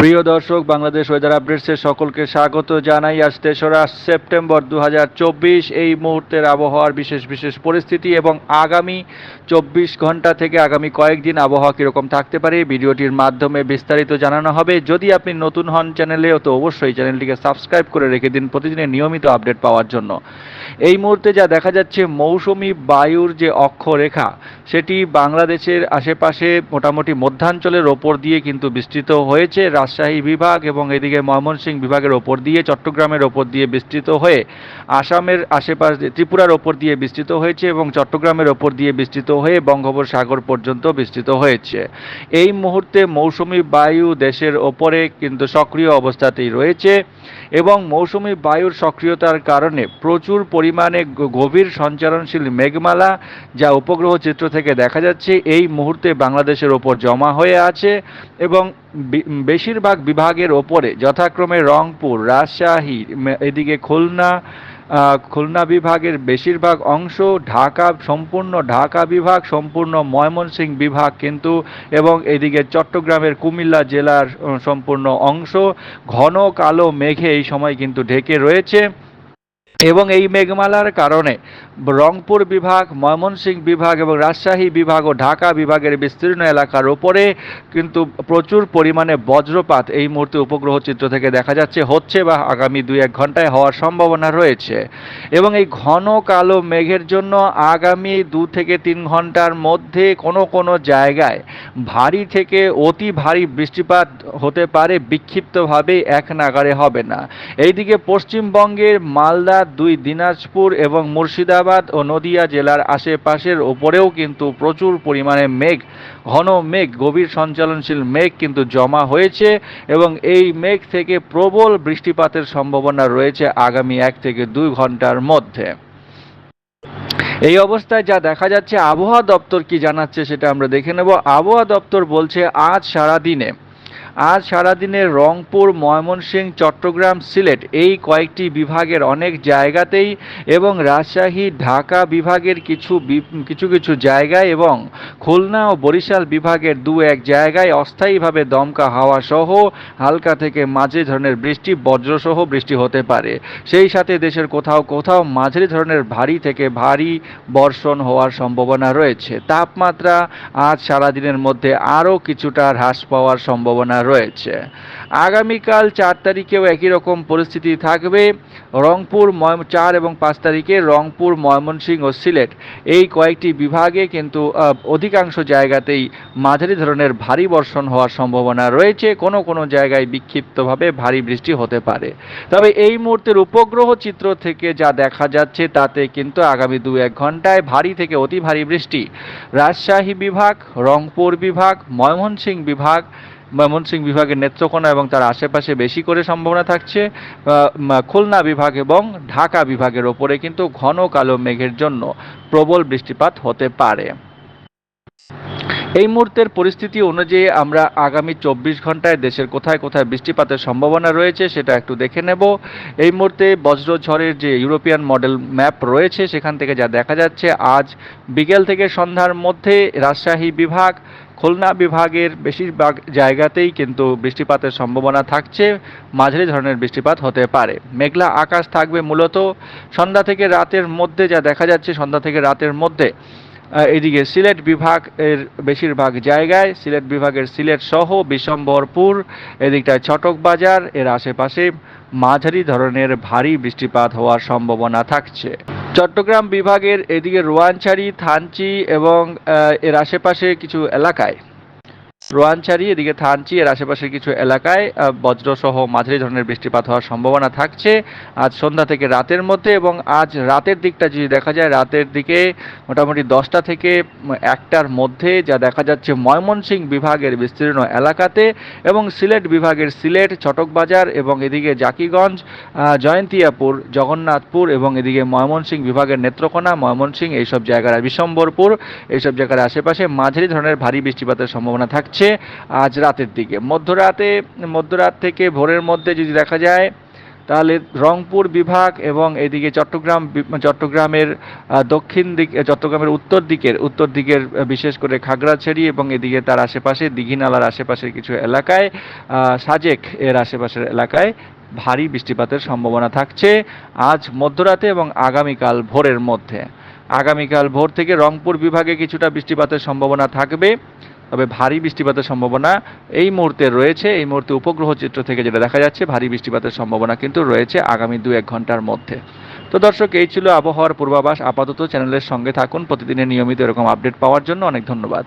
প্রিয় দর্শক, বাংলাদেশ ওয়েদার আপডেটসে সকলকে স্বাগত জানাই। আজ তেসরা সেপ্টেম্বর দু হাজার চব্বিশ, এই মুহূর্তের আবহাওয়ার বিশেষ বিশেষ পরিস্থিতি এবং আগামী চব্বিশ ঘণ্টা থেকে আগামী কয়েকদিন আবহাওয়া কীরকম থাকতে পারে ভিডিওটির মাধ্যমে বিস্তারিত জানানো হবে। যদি আপনি নতুন হন চ্যানেলেও তো অবশ্যই চ্যানেলটিকে সাবস্ক্রাইব করে রেখে দিন প্রতিদিনের নিয়মিত আপডেট পাওয়ার জন্য। এই মুহূর্তে যা দেখা যাচ্ছে, মৌসুমি বায়ুর যে অক্ষরেখা, সেটি বাংলাদেশের আশেপাশে মোটামুটি মধ্যাঞ্চলের ওপর দিয়ে কিন্তু বিস্তৃত হয়েছে। রাজশাহী বিভাগ এবং এদিকে ময়মনসিংহ বিভাগের ওপর দিয়ে, চট্টগ্রামের ওপর দিয়ে বিস্তৃত হয়ে, আসামের আশেপাশ ত্রিপুরার ওপর দিয়ে বিস্তৃত হয়েছে এবং চট্টগ্রামের ওপর দিয়ে বিস্তৃত হয়ে বঙ্গোপসাগর পর্যন্ত বিস্তৃত হয়েছে। এই মুহূর্তে মৌসুমি বায়ু দেশের ওপরে কিন্তু সক্রিয় অবস্থাতেই রয়েছে এবং মৌসুমি বায়ুর সক্রিয়তার কারণে প্রচুর পরিমাণে গভীর সঞ্চারণশীল মেঘমালা যা উপগ্রহ চিত্র থেকে দেখা যাচ্ছে, এই মুহূর্তে বাংলাদেশের ওপর জমা হয়ে আছে এবং বেশিরভাগ বিভাগের ওপরে, যথাক্রমে রংপুর, রাজশাহী এদিকে খুলনা খুলনা বিভাগের বেশিরভাগ অংশ, ঢাকা, সম্পূর্ণ ঢাকা বিভাগ, সম্পূর্ণ ময়মনসিংহ বিভাগ কিন্তু, এবং এদিকে চট্টগ্রামের কুমিল্লা জেলার সম্পূর্ণ অংশ, ঘন কালো মেঘে এই সময় কিন্তু ঢেকে রয়েছে। এবং এই মেঘমালার কারণে রংপুর বিভাগ, ময়মনসিংহ বিভাগ এবং রাজশাহী বিভাগ ও ঢাকা বিভাগের বিস্তীর্ণ এলাকার ওপরে কিন্তু প্রচুর পরিমাণে বজ্রপাত এই মুহূর্তে উপগ্রহ চিত্র থেকে দেখা যাচ্ছে, হচ্ছে বা আগামী দুই এক ঘন্টায় হওয়ার সম্ভাবনা রয়েছে। এবং এই ঘন কালো মেঘের জন্য আগামী দু থেকে তিন ঘণ্টার মধ্যে কোনো কোনো জায়গায় ভারী থেকে অতি ভারী বৃষ্টিপাত হতে পারে, বিক্ষিপ্তভাবে এক নাগারে হবে না। এইদিকে পশ্চিমবঙ্গের মালদা দুই দিনাজপুর এবং মুর্শিদাবাদ ও নদিয়া জেলার আশেপাশের ওপরেও কিন্তু প্রচুর পরিমাণে মেঘ, ঘন মেঘ, গভীর সঞ্চালনশীল মেঘ কিন্তু জমা হয়েছে এবং এই মেঘ থেকে প্রবল বৃষ্টিপাতের সম্ভাবনা রয়েছে আগামী এক থেকে দুই ঘণ্টার মধ্যে। এই অবস্থায় যা দেখা যাচ্ছে, আবহাওয়া দপ্তর কি জানাচ্ছে সেটা আমরা দেখে নেব। আবহাওয়া দপ্তর বলছে, আজ সারা দিনে আজ সারাদিনে রংপুর, ময়মনসিংহ, চট্টগ্রাম, সিলেট এই কয়েকটি বিভাগের অনেক জায়গাতেই এবং রাজশাহী, ঢাকা বিভাগের কিছু কিছু কিছু জায়গায় এবং খুলনা ও বরিশাল বিভাগের দু এক জায়গায় অস্থায়ীভাবে দমকা হাওয়া সহ হালকা থেকে মাঝে ধরনের বৃষ্টি, বজ্রসহ বৃষ্টি হতে পারে। সেই সাথে দেশের কোথাও কোথাও মাঝারি ধরনের ভারী থেকে ভারী বর্ষণ হওয়ার সম্ভাবনা রয়েছে। তাপমাত্রা আজ সারাদিনের মধ্যে আরও কিছুটা হ্রাস পাওয়ার সম্ভাবনা রয়েছে। আগামীকাল চার তারিখেও একই রকম পরিস্থিতি থাকবে। রংপুর চার এবং পাঁচ তারিখে রংপুর, ময়মনসিংহ ও সিলেট। এই কয়েকটি বিভাগে কিন্তু অধিকাংশ জায়গাতেই মাঝারি ধরনের ভারী বর্ষণ হওয়ার সম্ভাবনা রয়েছে। কোনো কোনো জায়গায় বিক্ষিপ্তভাবে ভারী বৃষ্টি হতে পারে। তবে এই মুহূর্তের উপগ্রহ চিত্র থেকে যা দেখা যাচ্ছে, তাতে কিন্তু আগামী দু এক ঘন্টায় ভারী থেকে অতি ভারী বৃষ্টি। রাজশাহী বিভাগ, রংপুর বিভাগ, ময়মনসিংহ বিভাগ ময়মনসিংহ বিভাগের নেত্রকোনা এবং তার আশেপাশে বেশি করে সম্ভাবনা থাকছে খুলনা বিভাগ এবং ঢাকা বিভাগের ওপরে কিন্তু ঘন কালো মেঘের জন্য প্রবল বৃষ্টিপাত হতে পারে। এই মুহূর্তের পরিস্থিতি অনুযায়ী আমরা আগামী চব্বিশ ঘন্টায় দেশের কোথায় কোথায় বৃষ্টিপাতের সম্ভাবনা রয়েছে সেটা একটু দেখে নেব। এই মুহূর্তে বজ্রঝড়ের যে ইউরোপিয়ান মডেল ম্যাপ রয়েছে, সেখান থেকে যা দেখা যাচ্ছে, আজ বিকেল থেকে সন্ধ্যার মধ্যে রাজশাহী বিভাগ খুলনা বিভাগের বেশিরভাগ জায়গাতেই কিন্তু বৃষ্টিপাতের সম্ভাবনা থাকছে। মাঝারি ধরনের বৃষ্টিপাত হতে পারে। মেঘলা আকাশ থাকবে মূলত সন্ধ্যা থেকে রাতের মধ্যে, যা দেখা যাচ্ছে সন্ধ্যা থেকে রাতের মধ্যে। এদিকে সিলেট বিভাগ এর বেশিরভাগ জায়গায়, সিলেট বিভাগের সিলেট সহ বিশম্বরপুর, এদিকটায় ছটক বাজার এর আশেপাশে মাঝারি ধরনের ভারী বৃষ্টিপাত হওয়ার সম্ভাবনা থাকছে। চট্টগ্রাম বিভাগের এদিকে রোয়ানছাড়ি থানচি এবং এর আশেপাশে কিছু এলাকায়। রোয়ানছাড়ি এদিকে থানচি, এর আশেপাশের কিছু এলাকায় বজ্রসহ মাঝারি ধরনের বৃষ্টিপাত হওয়ার সম্ভাবনা থাকছে। আজ সন্ধ্যা থেকে রাতের মধ্যে এবং আজ রাতের দিকটা যদি দেখা যায়, রাতের দিকে মোটামুটি দশটা থেকে একটার মধ্যে যা দেখা যাচ্ছে ময়মনসিংহ বিভাগের বিস্তীর্ণ এলাকাতে এবং সিলেট বিভাগের সিলেট, চটকবাজার এবং এদিকে জাকিগঞ্জ জয়ন্তিয়াপুর, জগন্নাথপুর এবং এদিকে ময়মনসিংহ বিভাগের নেত্রকোনা, ময়মনসিংহ এইসব জায়গার বিশম্বরপুর এইসব জায়গার আশেপাশে মাঝারি ধরনের ভারী বৃষ্টিপাতের সম্ভাবনা থাকছে। আজ রাতের দিকে। মধ্যরাতে, মধ্যরাত থেকে ভোরের মধ্যে যদি দেখা যায়, তাহলে রংপুর বিভাগ এবং এদিকে চট্টগ্রাম চট্টগ্রামের দক্ষিণ দিক, চট্টগ্রামের উত্তর দিকের উত্তর দিকের বিশেষ করে খাগড়াছড়ি এবং এদিকে তার আশেপাশে দিঘিনালার আশেপাশের কিছু এলাকায় সাজেক এর আশেপাশের এলাকায় ভারী বৃষ্টিপাতের সম্ভাবনা থাকছে আজ মধ্যরাতে এবং আগামীকাল ভোরের মধ্যে। আগামীকাল ভোর থেকে রংপুর বিভাগে কিছুটা বৃষ্টিপাতের সম্ভাবনা থাকবে। তবে ভারী বৃষ্টিপাতের সম্ভাবনা এই মুহূর্তে রয়েছে। এই মুহূর্তে উপগ্রহ চিত্র থেকে যেটা দেখা যাচ্ছে, ভারী বৃষ্টিপাতের সম্ভাবনা কিন্তু রয়েছে আগামী দু এক ঘণ্টার মধ্যে। তো দর্শক, এই ছিল আবহাওয়ার পূর্বাভাস। আপাতত চ্যানেলের সঙ্গে থাকুন। প্রতিদিনের নিয়মিত এরকম আপডেট পাওয়ার জন্য অনেক ধন্যবাদ।